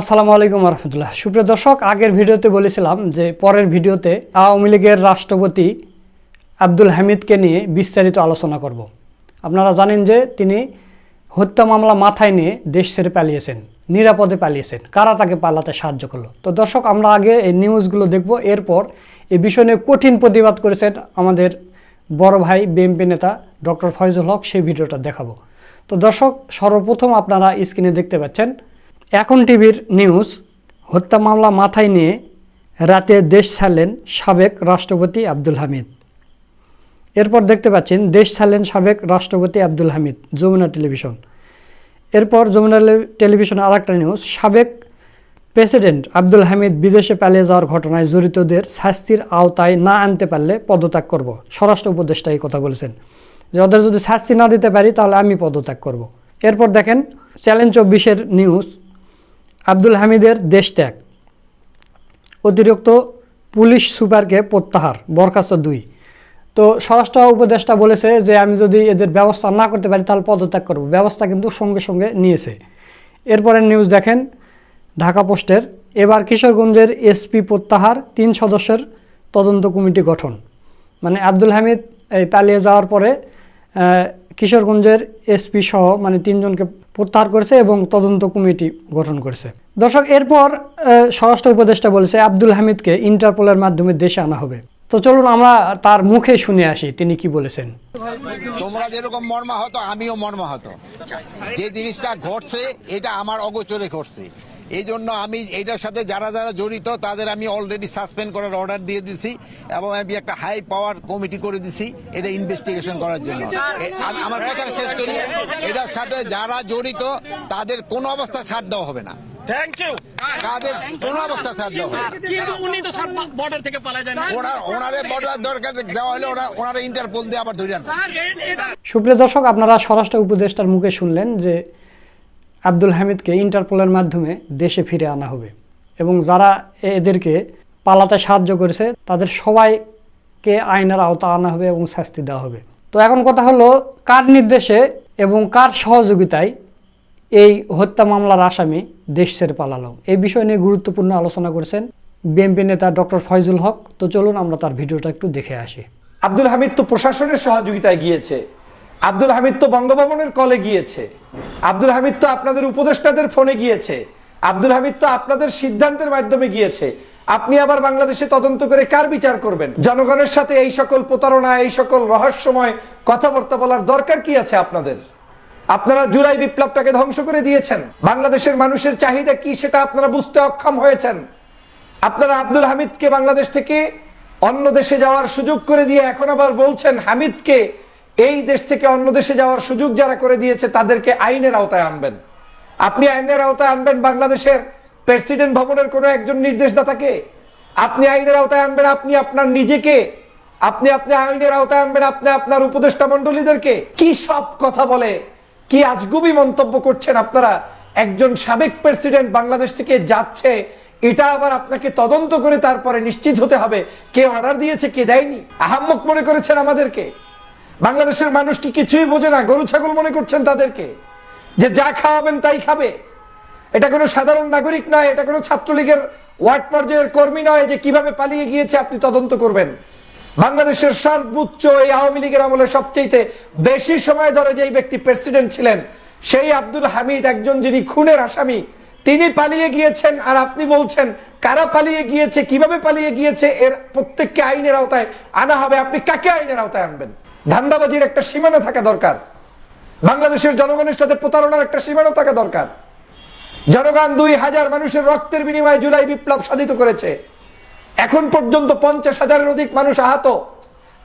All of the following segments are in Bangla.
আসসালামু আলাইকুম রহমতুল্লাহ সুপ্রিয় দর্শক, আগের ভিডিওতে বলেছিলাম যে পরের ভিডিওতে আওয়ামী লীগের রাষ্ট্রপতি আব্দুল হামিদকে নিয়ে বিস্তারিত আলোচনা করব। আপনারা জানেন যে তিনি হত্যা মামলা মাথায় নিয়ে দেশ ছেড়ে পালিয়েছেন, নিরাপদে পালিয়েছেন। কারা তাকে পালাতে সাহায্য করল? তো দর্শক, আমরা আগে এই নিউজগুলো দেখব। এরপর এই বিষয় নিয়ে কঠিন প্রতিবাদ করেছেন আমাদের বড় ভাই বিএমপি নেতা ডক্টর ফয়জুল হক, সেই ভিডিওটা দেখাবো। তো দর্শক, সর্বপ্রথম আপনারা স্ক্রিনে দেখতে পাচ্ছেন এখন টিভির নিউজ, হত্যা মামলা মাথায় নিয়ে রাতে দেশ ছাড়লেন সাবেক রাষ্ট্রপতি আব্দুল হামিদ। এরপর দেখতে পাচ্ছেন, দেশ ছাড়লেন সাবেক রাষ্ট্রপতি আব্দুল হামিদ, যমুনা টেলিভিশন। এরপর যমুনা টেলিভিশন আর একটা নিউজ, সাবেক প্রেসিডেন্ট আব্দুল হামিদ বিদেশে পালিয়ে যাওয়ার ঘটনায় জড়িতদের শাস্তির আওতায় না আনতে পারলে পদত্যাগ করব। স্বরাষ্ট্র উপদেষ্টা এই কথা বলেছেন। যে ওদের যদি শাস্তি না দিতে পারি, তাহলে আমি পদত্যাগ করব। এরপর দেখেন, চ্যালেঞ্জ চব্বিশের নিউজ আব্দুল হামিদের দেশত্যাগ। অতিরিক্ত পুলিশ সুপারকে প্রত্যাহার, বরখাস্ত দুই। তো স্বরাষ্ট্র উপদেষ্টা বলেছে যে, আমি যদি এদের ব্যবস্থা না করতে পারি, তাহলে পদত্যাগ করব। ব্যবস্থা কিন্তু সঙ্গে সঙ্গে নিয়েছে। এরপরে নিউজ দেখেন, ঢাকা পোস্টের, এবার কিশোরগঞ্জের এসপি প্রত্যাহার, তিন সদস্যের তদন্ত কমিটি গঠন। মানে আব্দুল হামিদ, এই পালিয়ে যাওয়ার পরে কিশোরগঞ্জের এসপি সহ মানে তিনজনকে প্রত্যাহার করেছে এবং তদন্ত কমিটি গঠন করেছে। দর্শক, এরপর স্বরাষ্ট্র উপদেষ্টা বলেছে, আব্দুল হামিদকে ইন্টারপোলের মাধ্যমে দেশে আনা হবে। তো চলুন, আমরা তার মুখে শুনে আসি, তিনি কি বলেছেন। তোমরা যেরকম মর্মাহত, আমিও মর্মাহত। যে জিনিসটা ঘটছে, এটা আমার অগোচরে ঘটছে। এই জন্য আমি এটার সাথে যারা যারা জড়িত তাদের আমি অলরেডি সাসপেন্ড করার অর্ডার দিয়ে দিছি এবং আমি একটা হাই পাওয়ার কমিটি করে দিছি এটা ইনভেস্টিগেশন করার জন্য। আমার কথাটা শেষ করি। এটার সাথে যারা জড়িত তাদের কোনো অবস্থা ছাড় দেওয়া হবে না। থ্যাংক ইউ তাদের কোনো অবস্থা ছাড় দেওয়া হবে না। কিন্তু উনি তো সব বর্ডার থেকে পালায় যান। ওনার ওনারে বর্ডার দরকার দেওয়া হলে ওরা ওনারা ইন্টারপোল দিয়ে আবার ধরে আনবে। স্যার সুপ্রিয় দর্শক আপনারা স্বরাষ্ট্র উপদেষ্টার মুখে শুনলেন যে আব্দুল হামিদকে ইন্টারপোলের মাধ্যমে দেশে ফিরে আনা হবে। এবং যারা এদেরকে পালাতে সাহায্য করেছে, তাদের সবাইকে আইনের আওতা আনা হবে এবং শাস্তি দেওয়া হবে। তো এখন কথা হলো, কার নির্দেশে এবং কার সহযোগিতায় এই হত্যা মামলার আসামি দেশ ছেড়ে পালালো? এই বিষয় নিয়ে গুরুত্বপূর্ণ আলোচনা করেছেন বিএনপি নেতা ডক্টর ফয়জুল হক। তো চলুন আমরা তার ভিডিওটা একটু দেখে আসি। আব্দুল হামিদ তো প্রশাসনের সহযোগিতায় গিয়েছে। আব্দুল হামিদ তো বঙ্গভবনের কলে গিয়েছে। আব্দুল হামিদ তো আপনাদের উপদেষ্টাদের ফোনে গিয়েছে। আব্দুল হামিদ তো আপনাদের সিদ্ধান্তের মাধ্যমে গিয়েছে। আপনি আবার বাংলাদেশে তদন্ত করে কার বিচার করবেন? জনগণের সাথে এই সকল প্রতারণা, এই সকল রহস্যময় কথাবার্তা বলার দরকার কি আছে আপনাদের? আপনারা জুলাই বিপ্লবটাকে ধ্বংস করে দিয়েছেন। বাংলাদেশের মানুষের চাহিদা কি সেটা আপনারা বুঝতে অক্ষম হয়েছেন। আপনারা আব্দুল হামিদকে বাংলাদেশ থেকে অন্য দেশে যাওয়ার সুযোগ করে দিয়ে এখন আবার বলছেন হামিদকে এই দেশ থেকে অন্য দেশে যাওয়ার সুযোগ যারা করে দিয়েছে, তাদেরকে আইনের আওতায় আনবেন। আপনি আইনের আওতায় আনবেন বাংলাদেশের প্রেসিডেন্ট ভবনের কোনো একজন নির্দেশদাতাকে? আপনি আইনের আওতায় আনবেন আপনি আপনার নিজেকে? আপনি আপনি আইনের আওতায় আনবেন আপনি আপনার উপদেষ্টা মন্ডলীদেরকে কি সব কথা বলে? কি আজগুবি মন্তব্য করছেন আপনারা? একজন সাবেক প্রেসিডেন্ট বাংলাদেশ থেকে যাচ্ছে, এটা আবার আপনাকে তদন্ত করে তারপরে নিশ্চিত হতে হবে। কে অর্ডার দিয়েছে, কে দেয়নি? আহাম্মক মনে করেছেন আমাদেরকে? বাংলাদেশের মানুষ কি কিছুই বোঝে না, গরু, ছাগল মনে করছেন তাদেরকে? যে যা খাওয়াবেন তাই খাবে। এটা কোনো সাধারণ নাগরিক নয়, এটা কোনো ছাত্রলীগের ওয়ার্ড পর্যায়ের কর্মী নয় যে কীভাবে পালিয়ে গিয়েছে আপনি তদন্ত করবেন। বাংলাদেশের সর্বোচ্চ এই আওয়ামী লীগের আমলে সবচেয়ে বেশি সময় ধরে যেই ব্যক্তি প্রেসিডেন্ট ছিলেন, সেই আব্দুল হামিদ, একজন যিনি খুনের আসামি, তিনি পালিয়ে গিয়েছেন আর আপনি বলছেন, কারা পালিয়ে গিয়েছে, কীভাবে পালিয়ে গিয়েছে, এর প্রত্যেককে আইনের আওতায় আনা হবে, আপনি কাকে আইনের আওতায় আনবেন? ধান্দাবাজির একটা সীমানা থাকা দরকার। বাংলাদেশের জনগণের সাথে প্রতারণার একটা সীমানা থাকা দরকার। জনগণ দুই হাজার মানুষের রক্তের বিনিময়ে জুলাই বিপ্লব সাধিত করেছে। এখন পর্যন্ত পঞ্চাশ হাজারের অধিক মানুষ আহত,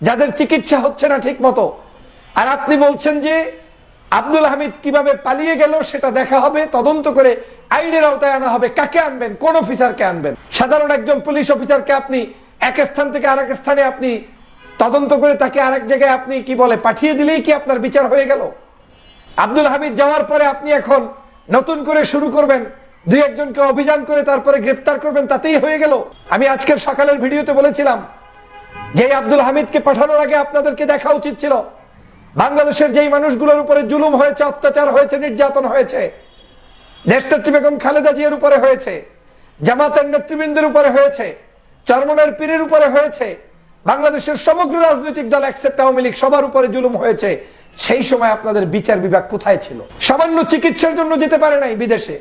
যাদের চিকিৎসা হচ্ছে না ঠিক মতো আর আপনি বলছেন যে আব্দুল হামিদ কীভাবে পালিয়ে গেল সেটা দেখা হবে, তদন্ত করে আইনের আওতায় আনা হবে, কাকে আনবেন, কোন অফিসারকে আনবেন? সাধারণ একজন পুলিশ অফিসারকে আপনি এক স্থান থেকে আরেক স্থানে আপনি তদন্ত করে তাকে আরেক জায়গায় আপনি কি বলে পাঠিয়ে দিলেই কি আপনার বিচার হয়ে গেল? আব্দুল হামিদ যাওয়ার পরে আপনি এখন নতুন করে শুরু করবেন, দুই একজনকে অভিযান করে তারপরে গ্রেপ্তার করবেন, তাতেই হয়ে গেল। আমি আজকের সকালের ভিডিওতে বলেছিলাম, যে আব্দুল হামিদকে পাঠানোর আগে আপনাদেরকে দেখা উচিত ছিল। বাংলাদেশের যেই মানুষগুলোর উপরে জুলুম হয়েছে, অত্যাচার হয়েছে, নির্যাতন হয়েছে দেশনেত্রী বেগম খালেদা জিয়ার উপরে হয়েছে, জামাতের নেতৃবৃন্দের উপরে হয়েছে, চরমনের পীরের উপরে হয়েছে বাংলাদেশের সমগ্র রাজনৈতিক দল অ্যাকসেপ্ট আওয়ামী লীগ সবার উপরে জুলুম হয়েছে। সেই সময় আপনাদের বিচার বিভাগ কোথায় ছিল? সামান্য চিকিৎসার জন্য যেতে পারে নাই বিদেশে।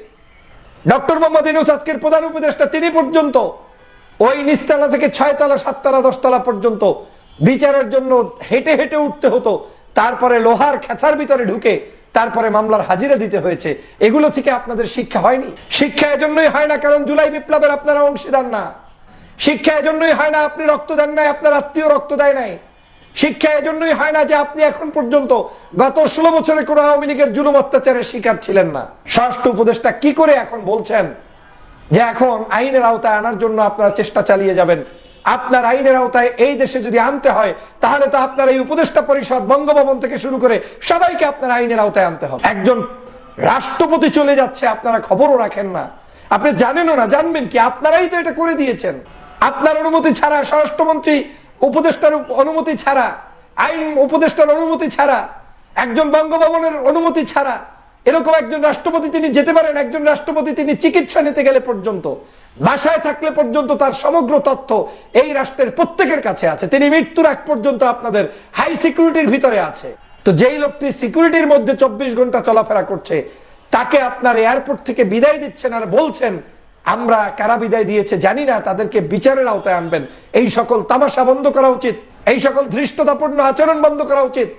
ডক্টর মোহাম্মদ ইনুস আজকের প্রধান উপদেষ্টা, তিনি পর্যন্ত ওই নিচতলা থেকে ছয়তলা, সাততলা, দশতলা পর্যন্ত বিচারের জন্য হেঁটে হেঁটে উঠতে হতো। তারপরে লোহার খেঁচার ভিতরে ঢুকে তারপরে মামলার হাজিরা দিতে হয়েছে। এগুলো থেকে আপনাদের শিক্ষা হয়নি? শিক্ষা এজন্যই হয় না, কারণ জুলাই বিপ্লবের আপনারা অংশীদার না। শিক্ষা এজন্যই হয় না আপনি রক্ত দেন নাই, আপনার আত্মীয় রক্ত দেয় নাই। শিক্ষা এজন্যই হয় না যে আপনি এখন পর্যন্ত গত ষোলো বছরে কোনো আওয়ামী লীগের জুলুম অত্যাচারের শিকার ছিলেন না। ষষ্ঠ উপদেষ্টা কি করে এখন বলছেন যে এখন আইনের আওতায় আনার জন্য আপনারা চেষ্টা চালিয়ে যাবেন? আপনার আইনের আওতায় এই দেশে যদি আনতে হয়, তাহলে তো আপনার এই উপদেষ্টা পরিষদ বঙ্গভবন থেকে শুরু করে সবাইকে আপনার আইনের আওতায় আনতে হবে। একজন রাষ্ট্রপতি চলে যাচ্ছে, আপনারা খবরও রাখেন না। আপনি জানেনও না, জানবেন কি? আপনারাই তো এটা করে দিয়েছেন। আপনার অনুমতি ছাড়া, স্বরাষ্ট্রমন্ত্রী উপদেষ্টার অনুমতি ছাড়া, আইন উপদেষ্টার অনুমতি ছাড়া, একজন বঙ্গভবনের অনুমতি ছাড়া, এরকম একজন রাষ্ট্রপতি তিনি যেতে পারেন, একজন রাষ্ট্রপতি তিনি চিকিৎসা নিতে গেলে পর্যন্ত, বাসায় থাকলে পর্যন্ত তার সমগ্র তথ্য এই রাষ্ট্রের প্রত্যেকের কাছে আছে। তিনি মৃত্যুর আগ পর্যন্ত আপনাদের হাই সিকিউরিটির ভিতরে আছে। তো যেই লোকটি সিকিউরিটির মধ্যে চব্বিশ ঘণ্টা চলাফেরা করছে, তাকে আপনার এয়ারপোর্ট থেকে বিদায় দিচ্ছেন আর বলছেন আমরা কারা বিদায় দিয়েছে জানি না, তাদেরকে বিচারের আওতায় আনবেন। এই সকল তামাশা বন্ধ করা উচিত, এই সকল ধৃষ্টতাপূর্ণ আচরণ বন্ধ করা উচিত।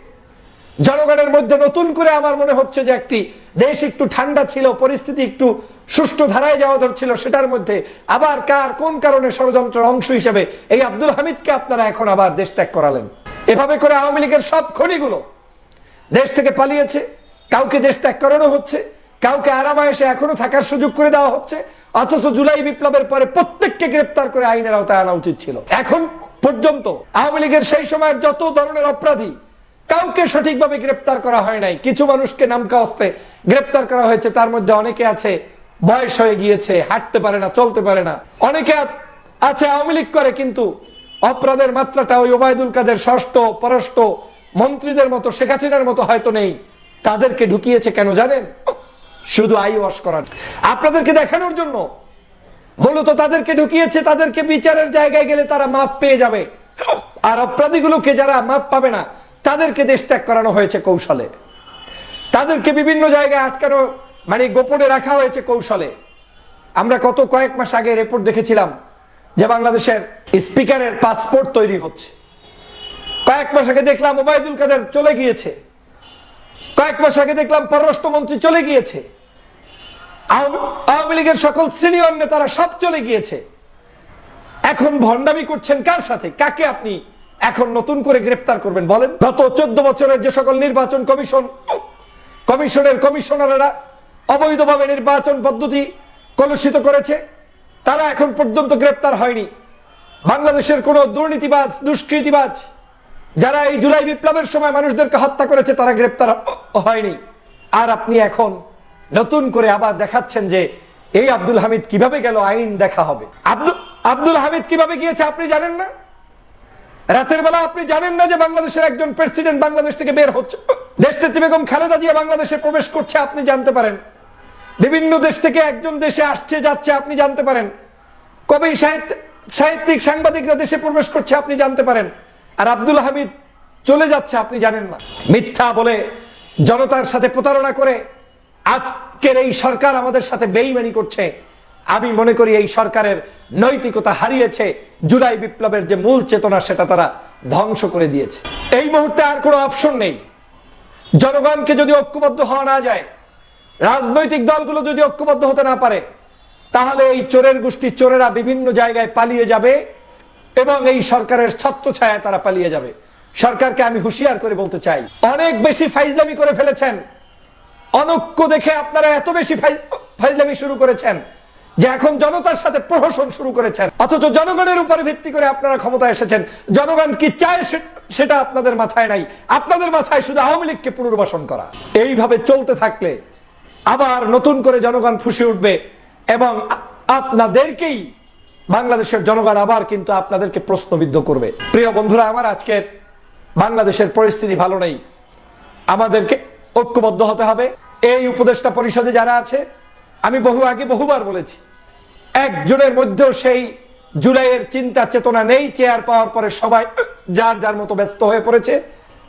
জনগণের মধ্যে নতুন করে আমার মনে হচ্ছে যে একটি দেশ একটু ঠান্ডা ছিল, পরিস্থিতি একটু সুষ্ঠু ধারায় যাওয়া ধরছিল, সেটার মধ্যে আবার কার, কোন কারণে ষড়যন্ত্রের অংশ হিসেবে এই আব্দুল হামিদকে আপনারা এখন আবার দেশ ত্যাগ করালেন। এভাবে করে আওয়ামী লীগের সব খনিগুলো দেশ থেকে পালিয়েছে, কাউকে দেশ ত্যাগ করানো হচ্ছে, কাউকে আরামায়েসে এখনও থাকার সুযোগ করে দেওয়া হচ্ছে অথচ জুলাই বিপ্লবের পরে প্রত্যেককে গ্রেপ্তার করে আইনের আওতায় আনা উচিত ছিল। এখন পর্যন্ত আওয়ামী লীগের সেই সময়ের যত ধরনের অপরাধী, কাউকে সঠিকভাবে গ্রেপ্তার করা হয় নাই। কিছু মানুষকে নামকা হস্তে গ্রেপ্তার করা হয়েছে, তার মধ্যে অনেকে আছে, বয়স হয়ে গিয়েছে, হাঁটতে পারে না, চলতে পারে না। অনেকে আছে, আওয়ামী লীগ করে, কিন্তু অপরাধের মাত্রাটা ওই ওবায়দুল কাদের ষষ্ঠ, পরষ্ট মন্ত্রীদের মতো, শেখ হাসিনার মতো হয়তো নেই। তাদেরকে ঢুকিয়েছে কেন জানেন? শুধু আই ওয়াশ করার। আপনাদেরকে দেখানোর জন্য মূলত তাদেরকে ঢুকিয়েছে, তাদেরকে বিচারের জায়গায় গেলে তারা মাপ পেয়ে যাবে। আর অপরাধীগুলোকে যারা মাপ পাবে না, তাদেরকে দেশ ত্যাগ করানো হয়েছে কৌশলে। তাদেরকে বিভিন্ন জায়গায় আটকানো মানে গোপনে রাখা হয়েছে কৌশলে। আমরা কত কয়েক মাস আগে রিপোর্ট দেখেছিলাম যে বাংলাদেশের স্পিকারের পাসপোর্ট তৈরি হচ্ছে। কয়েক মাস আগে দেখলাম ওবায়দুল কাদের চলে গিয়েছে। কয়েক মাস আগে দেখলাম পররাষ্ট্রমন্ত্রী চলে গিয়েছে। আওয়ামী লীগের সকল সিনিয়র নেতারা সব চলে গিয়েছে। এখন ভণ্ডামি করছেন কার সাথে? কাকে আপনি এখন নতুন করে গ্রেপ্তার করবেন বলেন? গত চোদ্দ বছরের যে সকল নির্বাচন কমিশন, কমিশনের কমিশনাররা অবৈধভাবে নির্বাচন পদ্ধতি কলুষিত করেছে, তারা এখন পর্যন্ত গ্রেপ্তার হয়নি। বাংলাদেশের কোন দুর্নীতিবাজ, দুষ্কৃতিবাজ যারা এই জুলাই বিপ্লবের সময় মানুষদেরকে হত্যা করেছে, তারা গ্রেপ্তার হয়নি। আর আপনি এখন নতুন করে আবার দেখাচ্ছেন যে এই আব্দুল হামিদ কীভাবে গেল, আইন দেখা হবে। আব্দুল আব্দুল হামিদ কীভাবে গিয়েছে আপনি জানেন না? রাতের বেলা আপনি জানেন না যে বাংলাদেশের একজন প্রেসিডেন্ট বাংলাদেশ থেকে বের হচ্ছে। দেশনেত্রী বেগম খালেদা জিয়া বাংলাদেশে প্রবেশ করছে, আপনি জানতে পারেন। বিভিন্ন দেশ থেকে একজন দেশে আসছে, যাচ্ছে, আপনি জানতে পারেন। কবি সাহিত্য সাহিত্যিক সাংবাদিকরা দেশে প্রবেশ করছে, আপনি জানতে পারেন। আর আব্দুল হামিদ চলে যাচ্ছে, আপনি জানেন না। মিথ্যা বলে জনতার সাথে প্রতারণা করে আজকের এই সরকার আমাদের সাথে বেইমানি করছে। আমি মনে করি এই সরকারের নৈতিকতা হারিয়েছে। জুলাই বিপ্লবের যে মূল চেতনা, সেটা তারা ধ্বংস করে দিয়েছে। এই মুহূর্তে আর কোনো অপশন নেই। জনগণকে যদি ঐক্যবদ্ধ হওয়া না যায়, রাজনৈতিক দলগুলো যদি ঐক্যবদ্ধ হতে না পারে, তাহলে এই চোরের গোষ্ঠী চোরেরা বিভিন্ন জায়গায় পালিয়ে যাবে এবং এই সরকারের ছত্রছায়ায় তারা পালিয়ে যাবে। সরকারকে আমি হুঁশিয়ার করে বলতে চাই, অনেক বেশি ফাইজলামি করে ফেলেছেন অনৈক্য দেখে আপনারা এত বেশি ফাইজ- ফাইজলামি শুরু করেছেন যে এখন জনতার সাথে প্রহসন শুরু করেছেন। অথচ জনগণের উপরে ভিত্তি করে আপনারা ক্ষমতায় এসেছেন। জনগণ কি চায় সেটা আপনাদের মাথায় নাই। আপনাদের মাথায় শুধু আওয়ামী লীগকে পুনর্বাসন করা। এইভাবে চলতে থাকলে আবার নতুন করে জনগণ ফুসে উঠবে এবং আপনাদেরকেই বাংলাদেশের জনগণ আবার কিন্তু আপনাদেরকে প্রশ্নবিদ্ধ করবে। প্রিয় বন্ধুরা, আমার আজকের বাংলাদেশের পরিস্থিতি ভালো নেই। আমাদেরকে ঐক্যবদ্ধ হতে হবে। এই উপদেষ্টা পরিষদে যারা আছে, আমি বহু আগে বহুবার বলেছি একজনের মধ্যেও সেই জুলাইয়ের চিন্তা চেতনা নেই, চেয়ার পাওয়ার পরে সবাই যার যার মতো ব্যস্ত হয়ে পড়েছে,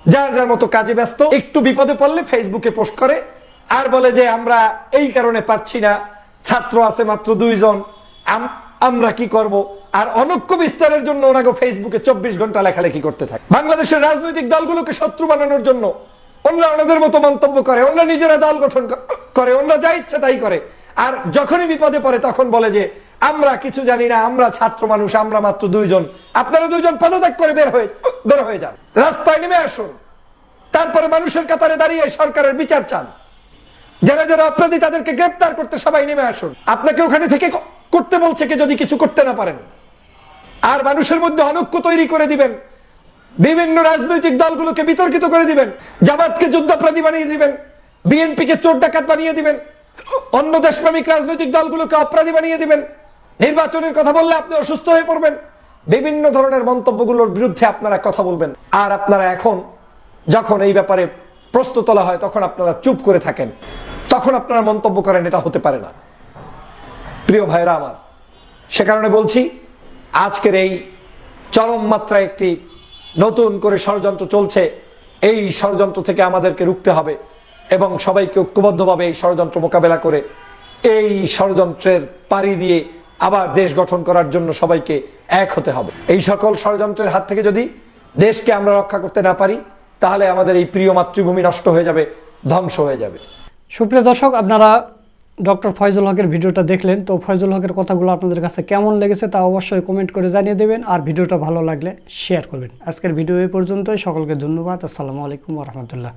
যার যার মতো কাজে ব্যস্ত, একটু বিপদে পড়লে ফেসবুকে পোস্ট করে আর বলে যে আমরা এই কারণে পাচ্ছি না, ছাত্র আছে মাত্র দুইজন, আম- আমরা কি করব? আর অনক্য বিস্তারের জন্য ওনাকে ফেসবুকে চব্বিশ ঘণ্টা লেখালেখি করতে থাকে। বাংলাদেশের রাজনৈতিক দলগুলোকে শত্রু বানানোর জন্য অন্য ওনাদের মতো মন্তব্য করে, অন্য নিজেরা দল গঠন করে, অন্য যা ইচ্ছা তাই করে। আর যখনই বিপদে পড়ে তখন বলে যে, আমরা কিছু জানি না, আমরা ছাত্র মানুষ, আমরা মাত্র দুইজন। আপনারা দুইজন পদত্যাগ করে বের হয়ে বের হয়ে যান। রাস্তায় নেমে আসুন। তারপরে মানুষের কাতারে দাঁড়িয়ে সরকারের বিচার চান। যারা যারা অপরাধী তাদেরকে গ্রেপ্তার করতে সবাই নেমে আসুন। আপনাকে ওখানে থেকে করতে বলছে কে যদি কিছু করতে না পারেন। আর মানুষের মধ্যে অনৈক্য তৈরি করে দিবেন। বিভিন্ন রাজনৈতিক দলগুলোকে বিতর্কিত করে দিবেন, জামাতকে যুদ্ধাপরাধী বানিয়ে দিবেন, বিএনপিকে চোর ডাকাত বানিয়ে দিবেন, অন্য দেশপ্রেমিক রাজনৈতিক দলগুলোকে অপরাধী বানিয়ে দিবেন। নির্বাচনের কথা বললে আপনি অসুস্থ হয়ে পড়বেন। বিভিন্ন ধরনের মন্তব্যগুলোর বিরুদ্ধে আপনারা কথা বলবেন। আর আপনারা এখন যখন এই ব্যাপারে প্রশ্ন তোলা হয়, তখন আপনারা চুপ করে থাকেন। তখন আপনারা মন্তব্য করেন, এটা হতে পারে না। প্রিয় ভাইরা আমার, সে কারণে বলছি, আজকের এই চরম মাত্রায় একটি নতুন করে ষড়যন্ত্র চলছে, এই ষড়যন্ত্র থেকে আমাদেরকে রুখতে হবে এবং সবাইকে ঐক্যবদ্ধভাবে এই ষড়যন্ত্র মোকাবেলা করে, এই ষড়যন্ত্রের পাড়ি দিয়ে আবার দেশ গঠন করার জন্য সবাইকে এক হতে হবে। এই সকল ষড়যন্ত্রের হাত থেকে যদি দেশকে আমরা রক্ষা করতে না পারি, তাহলে আমাদের এই প্রিয় মাতৃভূমি নষ্ট হয়ে যাবে, ধ্বংস হয়ে যাবে। সুপ্রিয় দর্শক, আপনারা ডক্টর ফয়জুল হকের ভিডিওটা দেখলেন, তো ফয়জুল হকের কথাগুলো আপনাদের কাছে কেমন লেগেছে তা অবশ্যই কমেন্ট করে জানিয়ে দেবেন আর ভিডিওটা ভালো লাগলে শেয়ার করবেন। আজকের ভিডিও এই পর্যন্তই, সকলকে ধন্যবাদ, আসসালামু আলাইকুম রহমতুল্লাহ।